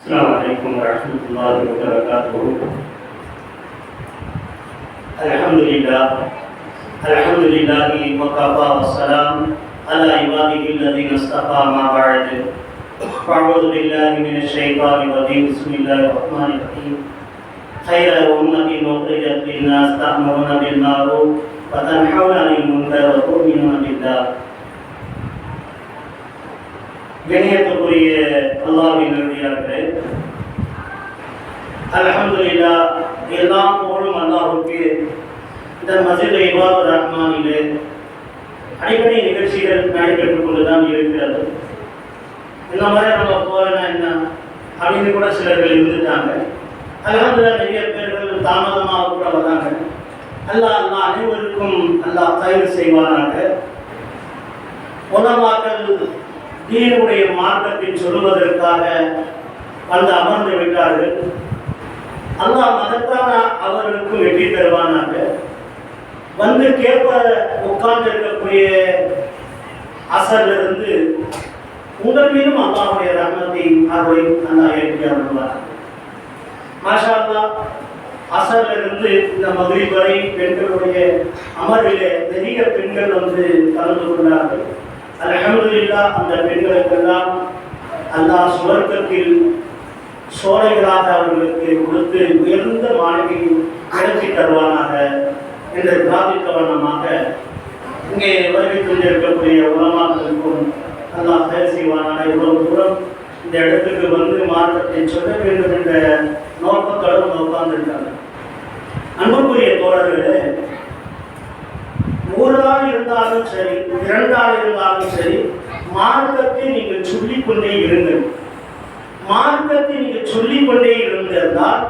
السلام عليكم ورحمة الله وبركاته. الحمد لله. الحمد لله وكفى والسلام على عباده الذين اصطفى ما بعد. فأعوذ بالله من الشيطان الرجيم. بسم الله الرحمن الرحيم. خير أمة أخرجت للناس تأمرون بالمعروف وتنحون عن المنكر وتؤمنون بالله. கணியத்துக்குரிய அல்லாவின் நன்றியார்களே அலமதுல்லா எல்லாம் புகழும் அல்லாஹுக்கு இந்த மசித இபாத் ரஹ்மானிலே அடிப்படை நிகழ்ச்சிகள் நடைபெற்றுக் கொண்டுதான் இருக்கிறது. இந்த மாதிரி நம்ம போறேன்னா என்ன? அப்படின்னு கூட சிலர்கள் இருந்துட்டாங்க. அலமதுல்லா நிறைய பேர்கள் தாமதமாக கூட வராங்க. அல்லா அல்லா அனைவருக்கும் அல்லா தயவு செய்வானாக. உலமாக்கள் தீனுடைய மார்க்கத்தை சொல்லுவதற்காக வந்து அமர்ந்து விட்டார்கள். அல்லாஹ் மகத்தான அவர்களுக்கும் வெற்றி தருவானாங்க வந்து கேட்ப உட்கார்ந்து இருக்கக்கூடிய அசரிலிருந்து உங்கள் மீதும் அல்லாஹுடைய ரஹ்மத்தை அருளை அல்லாஹ் ஏற்றி அருள்வார் மாஷா அல்லாஹ் அசர்ல இருந்து இந்த மதுரை வரை பெண்களுடைய அமர்விலே நிறைய பெண்கள் வந்து கலந்து கொண்டார்கள். அலமதுல்லா அந்த பெண்களுக்கெல்லாம் அல்லாஹ் சுவர்க்கத்தில் சோலைகளாக அவர்களுக்கு கொடுத்து உயர்ந்த மாணவியை நடத்தி தருவானாக என்று பிரார்த்தித்த வண்ணமாக இங்கே வருகை கொண்டிருக்கக்கூடிய உலமாக்களுக்கும் அல்லாஹ் தயார் செய்வானாக. இவ்வளவு தூரம் இந்த இடத்துக்கு வந்து மாற்றத்தை சொல்ல வேண்டும் என்ற நோக்கத்தோடு உட்கார்ந்திருக்காங்க. அன்புக்குரிய தோழர்களே ஒரு நாள் இருந்தாலும் சரி இரண்டு இருந்தாலும் சரி மார்க்கத்தை நீங்கள் சொல்லிக் கொண்டே இருங்கள். மார்க்கத்தை நீங்கள் சொல்லிக் கொண்டே இருந்திருந்தால்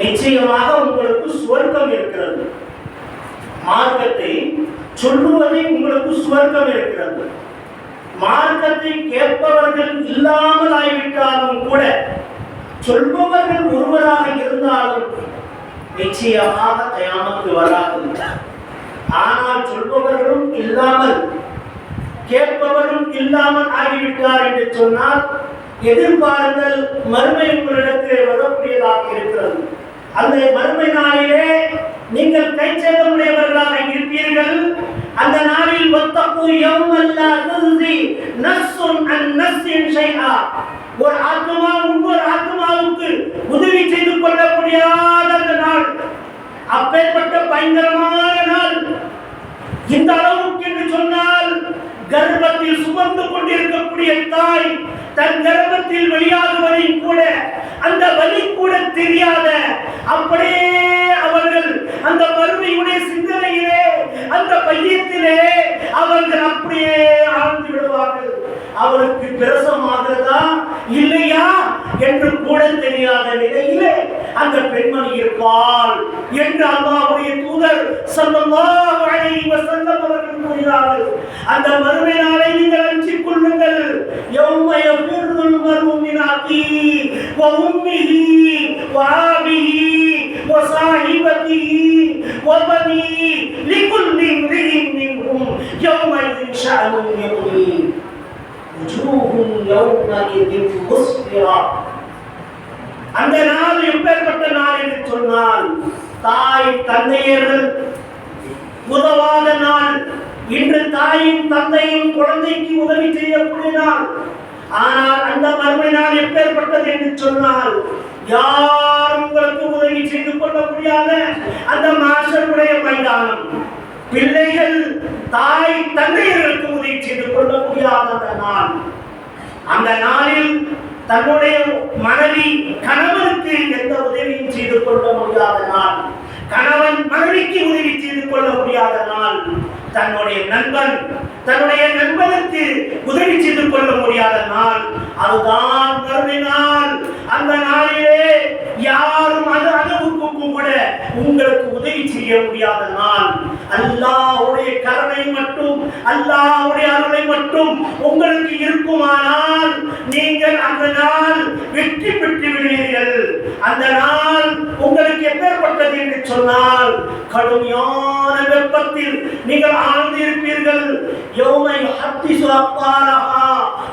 நிச்சயமாக உங்களுக்கு சுவர்க்கம் இருக்கிறது. மார்க்கத்தை சொல்லுவதை உங்களுக்கு சுவர்க்கம் இருக்கிறது. மார்க்கத்தை கேட்பவர்கள் இல்லாமல் ஆகிவிட்டாலும் கூட சொல்பவர்கள் ஒருவராக இருந்தாலும் நிச்சயமாக தயாமத்து வராது. ஆனால் சொல்பவர்களும் இல்லாமல் கேட்பவரும் இல்லாமல் ஆகிவிட்டார் என்று சொன்னால் எதிர்பாருங்கள் மறுமை உங்களிடத்தில் வரக்கூடியதாக இருக்கிறது. அந்த மறுமை நாளிலே நீங்கள் கைச்சேதமுடையவர்களாக இருப்பீர்கள். அந்த நாளில் ஒத்தப்பு யௌமல்ல துதி நஸ்ஸுன் அன் நஸ்ஸின் ஷைஆ. ஒரு ஆத்மா இன்னொரு ஆத்மாவுக்கு உதவி செய்து கொள்ள முடியாத அந்த நாள். அப்பேற்பட்ட பயங்கரமான நாள். இந்த அளவுக்கு என்று சொன்னால் கர்ப்பத்தில் சுமந்து கொண்டிருக்கக்கூடிய தாய் தன் கர்ப்பத்தில் வெளியாகுவதை கூட அந்த வலி கூட தெரியாத அப்படியே அவர்கள் அந்த மறுமையுடைய சிந்தனையிலே அந்த பையத்திலே அவர்கள் அப்படியே அவருக்கு பிரசமாகிறதா இல்லையா என்று கூட தெரியாத நிலையிலே அந்த பெண்மணி இருப்பாள் என்று அல்லாவுடைய தூதர் ஸல்லல்லாஹு அலைஹி வஸல்லம் அவர்கள் கூறினார்கள். அந்த மறுமை நாளை நீங்கள் அஞ்சிக் கொள்ளுங்கள். யௌம யஃபிருல் மர்உ மின் அகீஹி வ உம்மிஹி வ ஆபிஹி வ சாஹிபதிஹி வ பனிஹி லிகுல்லி இம்ரிஇன் மின்ஹும் யௌமஇذٍ ஷஅனுன் யுக்னி وجوه يومئذ مسفرة அந்த நாள் எப்பேற்பட்ட நாள் என்று சொன்னால் தாய் தந்தையர்கள் உதவாத நாள் இன்று தாயும் தந்தையும் குழந்தைக்கு உதவி செய்யக்கூடிய நாள் ஆனால் அந்த மறுமை நாள் எப்பேற்பட்டது என்று சொன்னால் யார் உங்களுக்கு உதவி செய்து கொள்ள முடியாத அந்த மாஸ்டருடைய மைதானம் பிள்ளைகள் தாய் தந்தையர்களுக்கு உதவி செய்து கொள்ள முடியாத அந்த நாள் அந்த நாளில் தன்னுடைய மனைவி கணவனுக்கு எந்த உதவியும் செய்து கொள்ள முடியாத நாள் கணவன் மனைவிக்கு உதவி செய்து கொள்ள முடியாத நாள் தன்னுடைய நண்பன் தன்னுடைய நண்பனுக்கு உதவி செய்து கொள்ள முடியாத நாள் அதுதான் கருணை நாள். அந்த நாளிலே யாரும் அது அளவுக்கு கூட உங்களுக்கு உதவி செய்ய முடியாத நாள் அல்லாஹ்வுடைய கருணை மட்டும் அல்லாஹ்வுடைய அருளை மட்டும் உங்களுக்கு இருக்குமானால் நீங்கள் அந்த நாள் வெற்றி பெற்று விடுவீர்கள் அந்த நாள் உங்களுக்கு எப்பேற்பட்டது என்று சொன்னால் கடுமையான வெப்பத்தில் நீங்கள் ஆழ்ந்திருப்பீர்கள். யோமை அத்தி சுரப்பாரா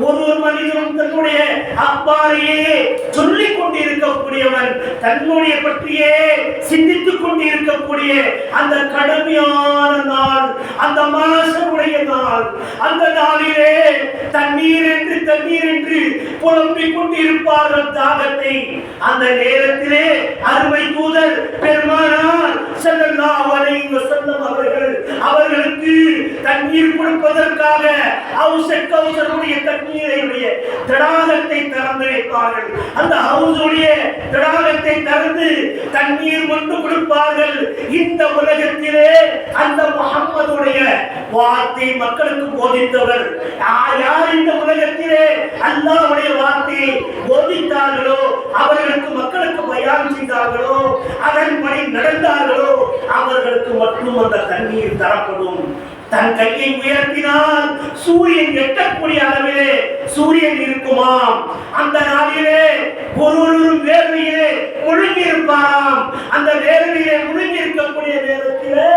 ஒரு ஒரு மனிதனும் தன்னுடைய அப்பாரையே சொல்லிக் தன்னுடைய பற்றியே சிந்தித்துக் கொண்டிருக்கக்கூடிய அந்த கடுமையான நாள் அந்த மாசமுடைய நாள். அந்த நாளிலே தண்ணீர் என்று தண்ணீர் என்று புலம்பிக் கொண்டிருப்பார்கள் தாகத்தை. அந்த நேரத்திலே அருமை தூதர் பெருமானார் செல்லல்லா அலைஹி தண்ணீர் கொடுப்பதற்காக ஹவுஸ் கௌசருடைய தண்ணீரையுடைய தடாகத்தை திறந்து வைப்பார்கள். அந்த ஹவுஸுடைய தடாகத்தை திறந்து தண்ணீர் கொண்டு கொடுப்பார்கள். இந்த உலகத்திலே அந்த முகம்மதுடைய வார்த்தை மக்களுக்கு போதித்தவர். யார் யார் இந்த உலகத்திலே அல்லாவுடைய வார்த்தையை போதித்தார்களோ அவர்களுக்கு மக்களுக்கு பயான் செய்தார்களோ அதன்படி நடந்தார்களோ அவர்களுக்கு மட்டும் அந்த தண்ணீர் தரப்படும். தன் கையை உயர்த்தினால் சூரியன் எட்டக்கூடிய அளவிலே சூரியன் இருக்குமாம். அந்த நாளிலே ஒருவரும் வேர்வையிலே முழுங்கி அந்த வேர்வையிலே முழுங்கி இருக்கக்கூடிய நேரத்திலே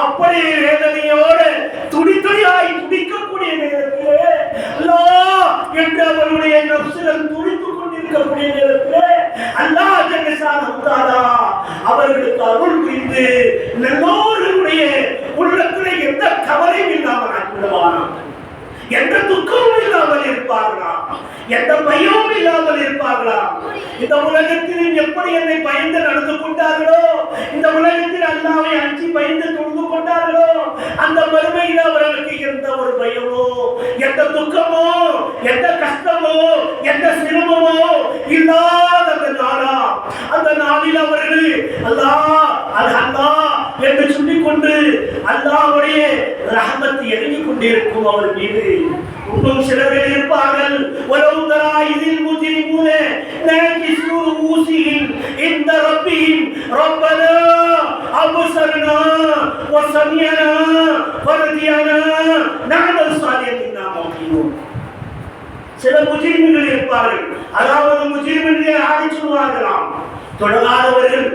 அப்படி வேதனையோடு துடி துடியாய் துடிக்கக்கூடிய நேரத்திலே அல்லாஹ் என்று அவருடைய நப்சுகள் துடித்துக் கொண்டிருக்கக்கூடிய நேரத்திலே அல்லாஹ் ஜெகசானம் அவர்களுக்கு அருள் புரிந்து நல்லோருடைய உள்ளத்திலே எந்த கவலையும் இல்லாமல் ஆக்கிவிடுவானாம் எந்த துக்கமும் இல்லாமல் இருப்பார்களா எந்த பயமும் இல்லாமல் இருப்பார்களா? இந்த உலகத்தில் எப்படி என்னை பயந்து நடந்து கொண்டார்களோ? இந்த உலகத்தில் அல்லாவை அஞ்சி பயந்து தொழுது கொண்டார்களோ? அந்த மறுமையில் அவர்களுக்கு எந்த ஒரு பயமோ எந்த துக்கமோ எந்த கஷ்டமோ எந்த சிரமமோ இல்லாத அந்த நாளா? அந்த நாளில் அவர்கள் அல்லா அது அல்லாஹ் என்று சொல்லிக்கொண்டு அல்லாவுடைய ரகமத்தை எழுதி கொண்டிருக்கும் அவர் மீது. இன்னும் சிலர்கள் இருப்பார்கள். ولو ترى إذ المجرمون ناكسوا رؤوسهم عند ربهم ربنا أبصرنا وسمعنا வசமியனா نعمل صالحا إنا நாமோகினோம் சில முஜிரிம்கள் இருப்பார்கள். அதாவது முஜிரிம்களை ஆடி சொல்வார்களாம் தொடராதவர்கள்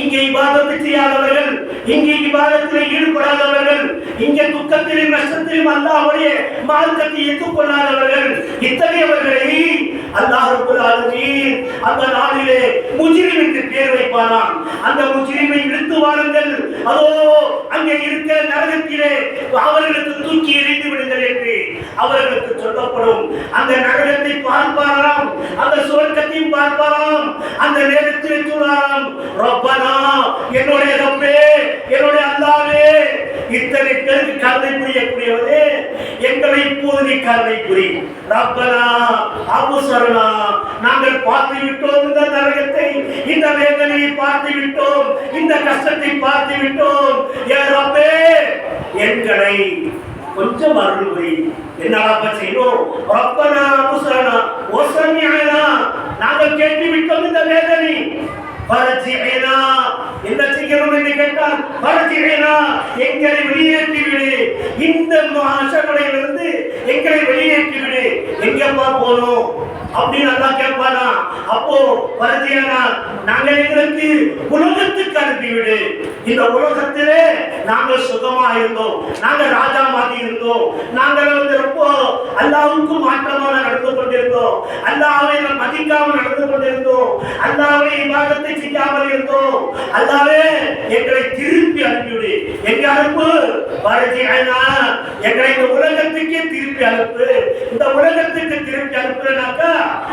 இங்கே இபாதத்து செய்யாதவர்கள் இங்கே இபாதத்தில் ஈடுபடாதவர்கள் இங்கே துக்கத்திலும் நஷ்டத்திலும் அல்லாஹ்வுடைய மார்க்கத்தை ஏற்றுக்கொள்ளாதவர்கள் இத்தகையவர்களை அல்லாஹ் அந்த நாளிலே முஜ்ரிம் பேர் வைப்பானாம். அந்த முஜிரிமை இழுத்து வாருங்கள். அதோ அங்கே இருக்கிற நரகத்திலே அவர்களுக்கு தூக்கி எறிந்து விடுங்கள் என்று அவர்களுக்கு சொல்லப்படும். அந்த நரகத்தை பார்ப்பாராம் அந்த சுவர்க்கத்தையும் பார்ப்பாராம் அந்த நேரத்தில் சொல்லாராம் ரப்பனா என்னுடைய ரப்பே என்னுடைய அல்லாவே இத்தனை பேருக்கு கருணை புரியக்கூடியவரே எங்களை இப்போது நீ கருணை புரி. ரப்பனா அபுசரணா நாங்கள் பார்த்து விட்டோம் இந்த நரகத்தை. இந்த வேதனையை பார்த்து விட்டோம் இந்த கஷ்டத்தை பார்த்து விட்டோம் ஏறப்பே எங்களை கொஞ்சம் அருள் என்னடா செய்யணும் ரப்பனா அபுசரணா ஒசமியனா நாங்கள் கேட்டு விட்டோம் இந்த வேதனை. பரஜினா என்ன செய்யணும் என்று கேட்டால் பரஜினா எங்களை வெளியேற்றி விடு இந்த மாசமடையிலிருந்து எங்களை வெளியேற்றி விடு எங்கப்பா போனோம்? அப்படின்னு அல்லா கேட்பானா? அப்போ பரஜினா நாங்கள் எங்களுக்கு உலகத்துக்கு அனுப்பிவிடு. இந்த உலகத்திலே நாங்கள் சுகமா இருந்தோம். நாங்கள் ராஜா மாதிரி இருந்தோம். நாங்கள் வந்து ரொம்ப அல்லாவுக்கு மாற்றமாக நடந்து கொண்டிருந்தோம். அல்லாவை நாம் மதிக்காமல் நடந்து கொண்டிருந்தோம். அல்லாவை இபாதத்தை செய்யாமல் இருந்தோம். அல்லாவே எங்களை திருப்பி அனுப்பிவிடு. எங்க அனுப்பு? வரஜினா எங்களை இந்த உலகத்துக்கே திருப்பி அனுப்பு. இந்த உலகத்துக்கு திருப்பி அனுப்புறனாக்கா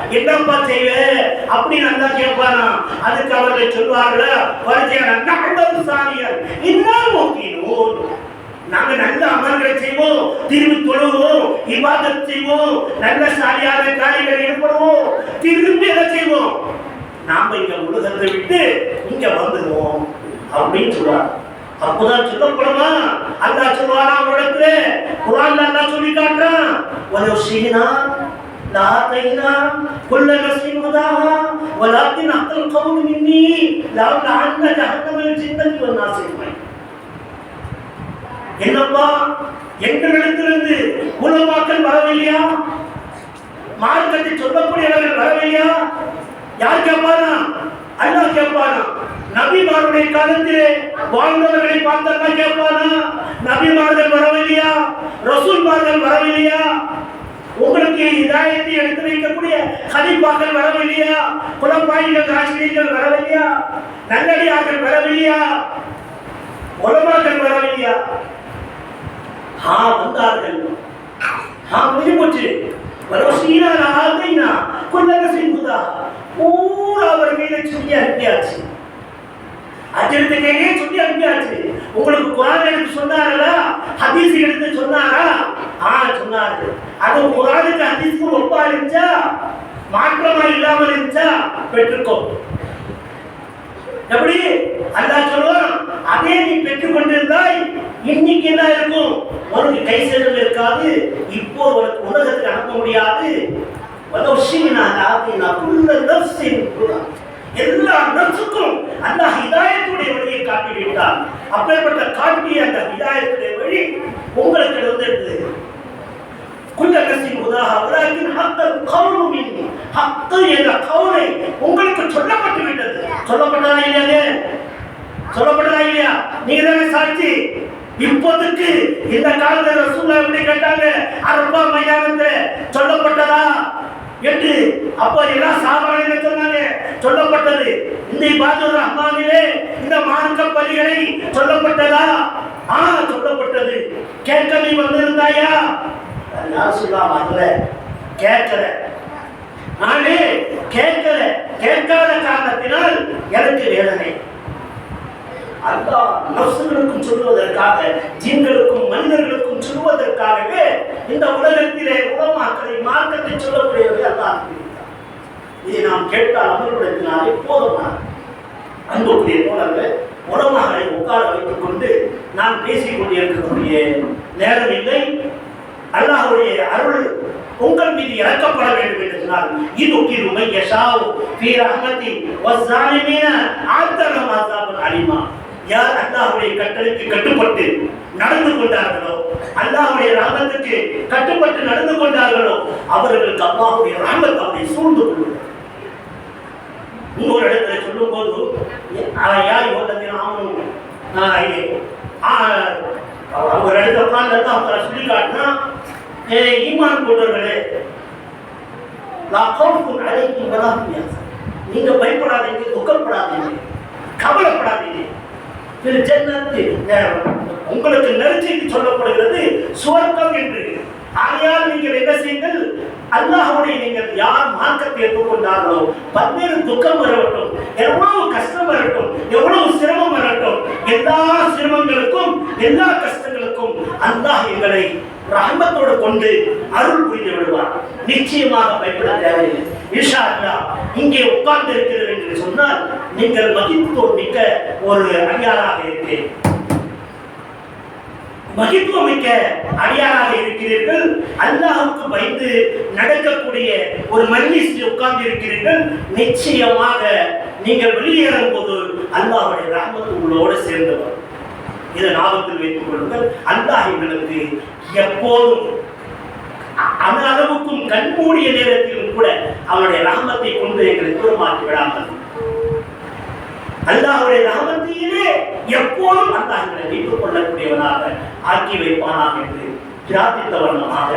என்னப்பா செய்வேன் அப்படின்னு நல்லா கேட்பானா அதுக்கு அவர்கள் சொல்வார்கள் வரஜினா நாங்கள் சாமியார் இன்னும் நோக்கினோம். நாங்க நல்ல அமல்களை செய்வோம் திரும்பி தொழுவோம் இபாதத் செய்வோம் நல்ல சாலியான காரியங்கள் ஈடுபடுவோம் திரும்பி எதை செய்வோம். நாம இங்க உலகத்தை விட்டு இங்க வந்துடுவோம். அப்படின்னு சொல்றார் அப்போதான் சொல்லப்படுமா அல்லா சொல்வானா உலகத்துல குரான் அல்லா சொல்லி காட்டுறான். வலோ சீனா لآتينا كل نفس هداها ولكن حق القول مني لأملأن جهنم الجنة والناس أجمعين என்னப்பா எங்களிடத்திலிருந்து உலமாக்கள் வரவில்லையா மார்க்கத்தை சொல்லக்கூடியவர்கள் வரவில்லையா யார் கேட்பானா அல்லாஹ் கேட்பானா நபிமாருடைய காலத்திலே வாழ்ந்தவர்களை பார்த்தா கேட்பானா? நபிமார்கள் வரவில்லையா? ரசூல்மார்கள் வரவில்லையா? உங்களுக்கு இதாயத்தை எடுத்து வைக்கக்கூடிய கலிப்பாக்கள் வரவில்லையா? குலப்பாயிகள் ஆசிரியர்கள் வரவில்லையா? நல்லடியார்கள் வரவில்லையா? உலமாக்கள் வரவில்லையா? ஆ வந்தார்கள். ஆ முடிஞ்சு போச்சு. வரோசீனா ஆகைனா கொல்லக செய்வதா பூரா அவர் மீது சுட்டியா இருக்கியாச்சு அஜிரத்து சொல்லி அனுப்பியாச்சு. உங்களுக்கு குரான் எடுத்து சொன்னாரா ஹதீஸ் எடுத்து சொன்னாரா? ஆ சொன்னாரு அது குரானுக்கு ஹதீஸ்க்கு ஒப்பா இருந்துச்சா? மாற்றமா இல்லாமல் இருந்துச்சா? பெற்றுக்கோ. எப்படி? அல்லா சொல்லுவான் அதே நீ பெற்றுக் கொண்டிருந்தாய் இன்னைக்கு என்ன இருக்கும்? உனக்கு கை செல்லும் இருக்காது இப்போ உனக்கு உலகத்துக்கு அனுப்ப முடியாது. வலோஷினா ஆத்தினா குல்ல நஃப்ஸின் ஹுதா. எல்லா நஃப்ஸுக்கும் அந்த ஹிதாயத்துடைய வழியை காட்டி விட்டான் அப்பேற்பட்ட காட்டிய அந்த ஹிதாயத்துடைய வழி உங்களுக்கு வந்திருக்குது. குல்ல நஃப்ஸின் ஹுதாஹா வலாக்கின் ஹக்கல் கவுலு மின்னி. ஹக்கு என்ற கவுலை உங்களுக்கு சொல்லப்பட்டு விட்டது. சொல்லப்பட்டதா இல்லையாங்க? சொல்லப்பட்டதா இல்லையா? நீங்க தானே சாட்சி. இப்போதைக்கு இந்த காலத்துல ரசூல்லா எப்படி கேட்டாங்க? அரபா மைதானத்துல சொல்லப்பட்டதா? என்று அப்போ எல்லாம் சாமானிய சொன்னாங்க? சொல்லப்பட்டது. இந்த பாஜூர் அம்மாவிலே இந்த மார்க்க பலிகளை சொல்லப்பட்டதா? ஆ சொல்லப்பட்டது. கேட்க நீ வந்திருந்தாயா? யார் சொல்லாம அதுல கேட்கல. நானே கேட்கல. கேட்காத காரணத்தினால் எனக்கு வேதனை. அல்லாஹ் நப்சுகளுக்கும் சொல்லுவதற்காக ஜீன்களுக்கும் மனிதர்களுக்கும் சொல்லுவதற்காகவே இந்த உலகத்திலே உலமாக்களை மார்க்கத்தை சொல்லக்கூடியவர்கள் அல்லாஹ் இதை நாம் கேட்டால் அமல்படுத்தினாலே போதுமா அன்புக்குரிய தோழர்கள் உலமாகளை உட்கார வைத்துக் கொண்டு நான் பேசிக் கொண்டிருக்கக்கூடிய நேரம் இல்லை. அல்லாஹுடைய அருள் உங்கள் மீது இறக்கப்பட வேண்டும் என்று சொன்னால் இது கிருமை யசாவு ஃபீ ரஹ்மதி வஸ்ஸாலிமீன ஆத்தரம் அஸாபுன் அலிமா. யார் அல்லாஹுடைய கட்டளைக்கு கட்டுப்பட்டு நடந்து கொண்டார்களோ அல்லாஹுடைய ரஹமத்துக்கு கட்டுப்பட்டு நடந்து கொண்டார்களோ அவர்களுக்கு அல்லாஹுடைய ரஹமத் அவரை சூழ்ந்து கொள்ளும் இன்னொரு இடத்துல சொல்லும்போது போது யார் ஆமனு ஆ, ஒரு இடத்துல உட்கார்ந்து அவங்களை சொல்லி காட்டினா ஏ ஈமான் கொண்டவர்களே லா கௌஃபுன் நீங்க பயப்படாதீங்க துக்கப்படாதீங்க கவலைப்படாதீங்க. திரு ஜன்னத்து உங்களுக்கு நெருச்சிக்கு சொல்லப்படுகிறது சுவர்க்கம் என்று. ஆகையால் நீங்கள் என்ன செய்யுங்கள்? அல்லாஹுடைய நீங்கள் யார் மார்க்கத்தை ஏற்றுக்கொண்டார்களோ பல்வேறு துக்கம் வரட்டும் எவ்வளவு கஷ்டம் வரட்டும் எவ்வளவு சிரமம் வரட்டும் எல்லா சிரமங்களுக்கும் எல்லா கஷ்டங்களுக்கும் அல்லாஹ் எங்களை ரஹமத்தோடு கொண்டு அருள் புரிந்து விடுவார். நிச்சயமாக பயப்பட தேவையில்லை. இஷா அல்லா இங்கே உட்கார்ந்து இருக்கிறது என்று சொன்னால் நீங்கள் மதிப்புத்தோடு மிக்க ஒரு அடியாராக இருக்கிறேன் மகித்துவமிக்க அடியாராக இருக்கிறீர்கள். அல்லாஹுக்கு பயந்து நடக்கக்கூடிய ஒரு மஜ்லிஸில் உட்கார்ந்து இருக்கிறீர்கள் நிச்சயமாக நீங்கள் வெளியேறும் போது அல்லாஹுடைய ராமத்து உங்களோடு சேர்ந்தவர். இதை ஞாபகத்தில் வைத்துக் கொள்ளுங்கள். அல்லாஹ் எங்களுக்கு எப்போதும் அந்த அளவுக்கும் கண்மூடிய நேரத்திலும் கூட அவனுடைய ராமத்தை கொண்டு எங்களை தூரமாக்கி விடாமல். அல்லாஹுடைய ராமத்திலே எப்போதும் அல்லாஹ் எங்களை வைத்துக் கொள்ளக்கூடியவனாக ஆக்கி வைப்பானாக என்று பிரார்த்தித்த வண்ணமாக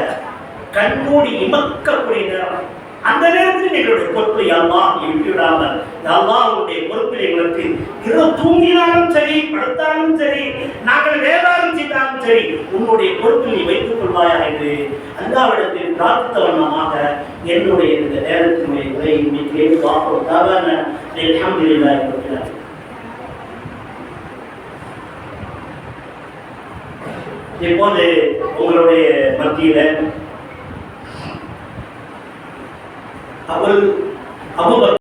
கண்மூடி இமக்கக்கூடிய நேரம். அந்த நேரத்தில் எங்களுடைய பொறுப்பை அல்லாஹ் விட்டு விடாமல் அல்லாஹ்வுடைய பொறுப்பில் எங்களுக்கு இரவு தூங்கினாலும் சரி படுத்தாலும் சரி நாங்கள் வேதாரம் செய்தாலும் சரி உன்னுடைய பொறுப்பில் நீ வைத்துக் கொள்வாயா என்று அல்லாவிடத்தில் பிரார்த்த வண்ணமாக என்னுடைய இந்த நேரத்தினுடைய உரையை இன்னைக்கு பார்ப்போம். தவறான அல்ஹம்துலில்லாஹி ரப்பில் இப்போது உங்களுடைய மத்தியில் அவள் அவள்